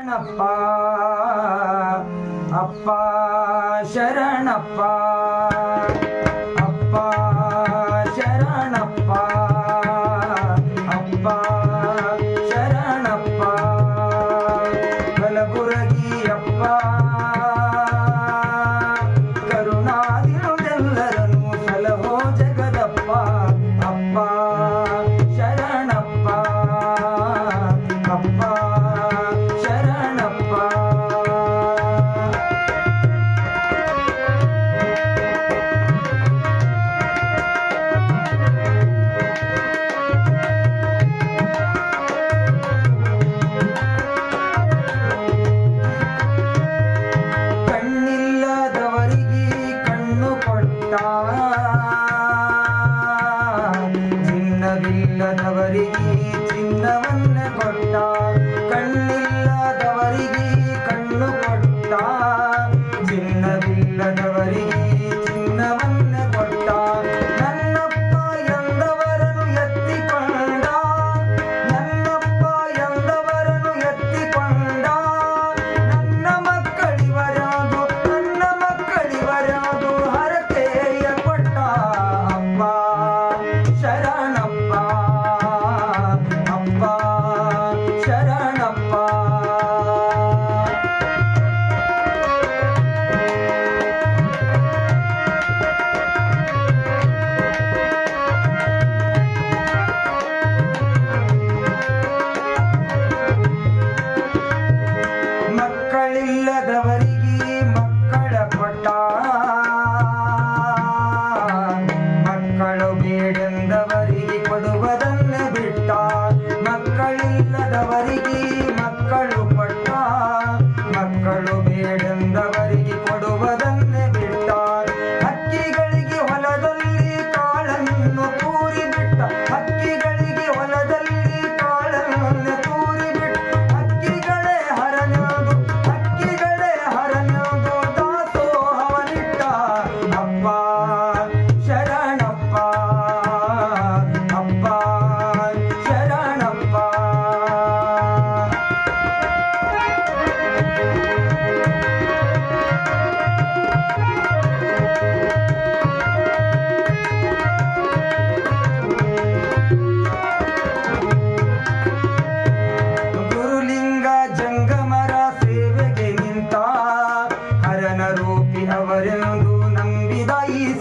ಶರಣಪ್ಪ ಅಪ್ಪ ಶರಣಪ್ಪ. ಕಣ್ಣಿಲ್ಲದವರಿಗೆ ಚಿನ್ನವನ್ನ ಕೊಟ್ಟ ಕಣ್ಣಿಲ್ಲದವರಿಗೆ ಕಣ್ಣು ಕೊಟ್ಟ. ಚಿನ್ನವಿಲ್ಲದವರಿಗೆ ಮಕ್ಕಳದವರಿಗೆ ಮಕ್ಕಳ ಕೊಟ್ಟ. ಮಕ್ಕಳು ಬೇಡಂದವರಿಗೆ ಕೊಡುವುದನ್ನು ಬಿಟ್ಟ. ಮಕ್ಕಳಿಲ್ಲದವರಿಗೆ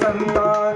Allah.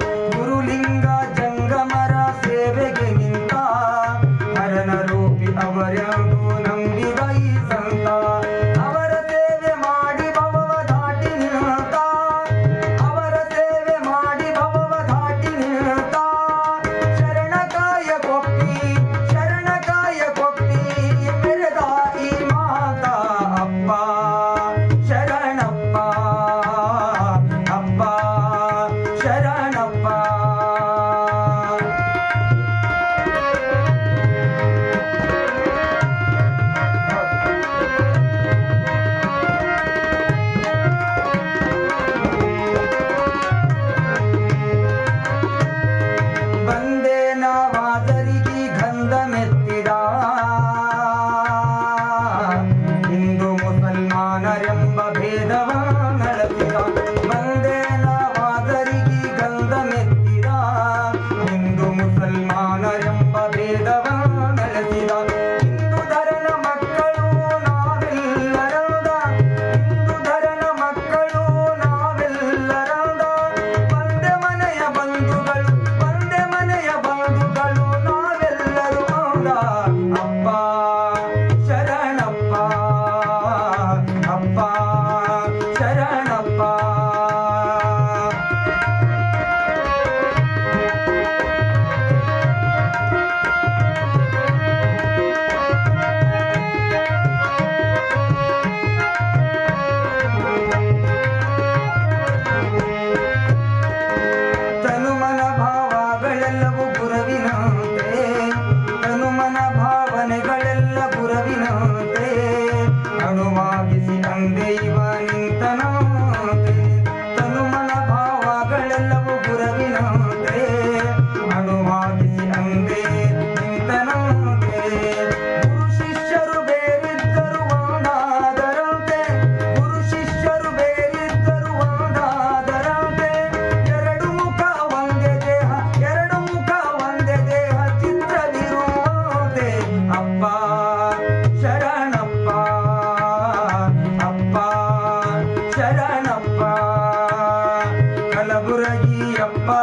ಜಗವೆಲ್ಲವೂ தியாகி அப்பா